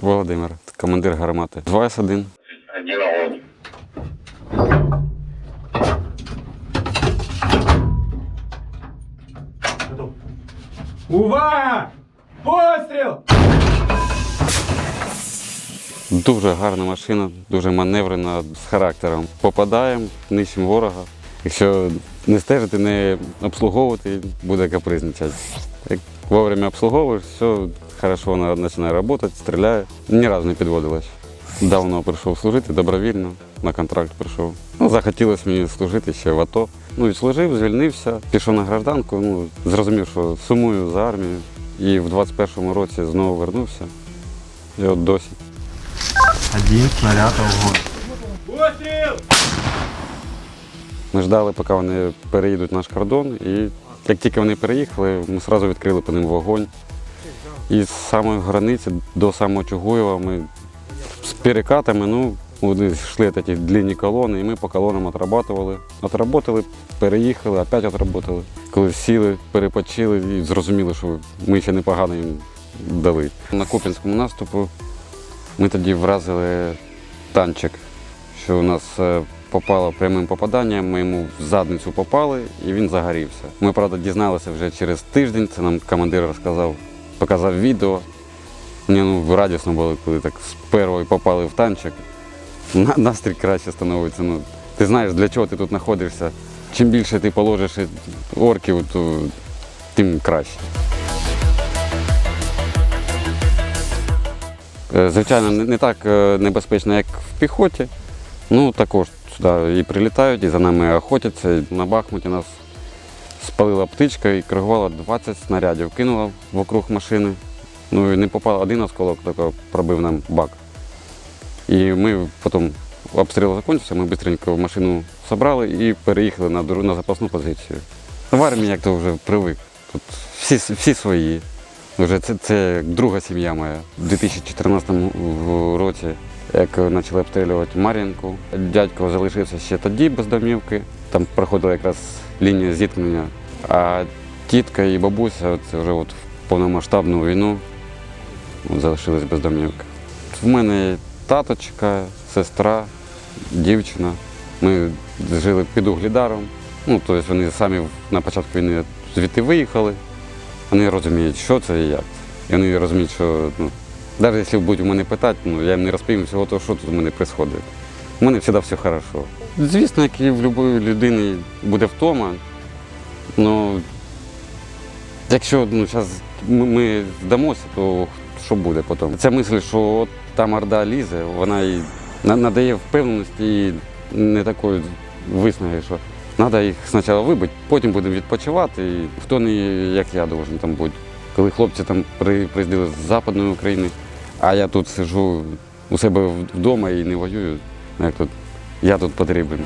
Володимир, командир гармати. 2С1. Увага! Постріл! Дуже гарна машина, дуже маневрена, з характером. Попадаємо, нищимо ворога. Якщо не стежити, не обслуговувати, буде капризничати. Вовремя обслуговуєш, все хорошо вона починає працювати, стріляє. Ні разу не підводилась. Давно прийшов служити, добровільно, на контракт прийшов. Ну, захотілося мені служити ще в АТО. Ну, відслужив, звільнився, пішов на гражданку, ну, зрозумів, що сумую за армією. І в 21-му році знову вернувся. І от досі. Один снаряд огонь. Ми ждали, поки вони переїдуть наш кордон, і як тільки вони переїхали, ми одразу відкрили по ним вогонь. І з самої границі до самого Чугуєва ми з перекатами, ну, вони йшли такі длинні колони, і ми по колонам отрабатували. Отработали, переїхали, опять отработали. Коли сіли, перепочили і зрозуміли, що ми ще непогано їм дали. На Куп'янському наступу ми тоді вразили танчик, що у нас е, попало прямим попаданням, ми йому в задницю попали і він загорівся. Ми, правда, дізналися вже через тиждень, це нам командир розказав, показав відео. Мені ну, радісно було, коли так з першої попали в танчик. Настрій краще становиться. Ну, ти знаєш, для чого ти тут знаходишся. Чим більше ти положиш орків, то тим краще. Е, Звичайно, не так е, небезпечно, як в піхоті. Ну, також сюди і прилітають, і за нами охотяться. На Бахмуті нас спалила птичка і коригувала 20 снарядів, кинула вокруг машини. Ну і не попав один осколок, тільки пробив нам бак. І ми потім обстріл закінчився, ми швидко машину зібрали і переїхали на, на запасну позицію. В армії як то вже привик. Тут всі, всі свої. Вже це, це друга сім'я моя. У 2014 році, як почали обстрілювати Мар'їнку, дядько залишився ще тоді без домівки. Там проходила якраз лінія зіткнення. А тітка і бабуся це вже от в повномасштабну війну от залишились без домівки. В мене таточка, сестра, дівчина. Ми жили під углідаром. Ну, тобто вони самі на початку війни звідти виїхали. Вони розуміють, що це і як. І вони розуміють, що ну, навіть якщо будуть у мене питати, ну, я їм не розповім всього того, що тут у мене відбувається. У мене завжди все добре. Звісно, як і в будь-якої людини буде втома. Ну, якщо ну, зараз ми, здамося, то що буде потім? Ця мисль, що от та морда лізе, вона і надає впевненості і не такої висноги, що треба їх спочатку вибити, потім будемо відпочивати. І хто не як я должен там бути. Коли хлопці там при- приїздили з Западної України, а я тут сижу у себе вдома і не воюю, я тут потрібен.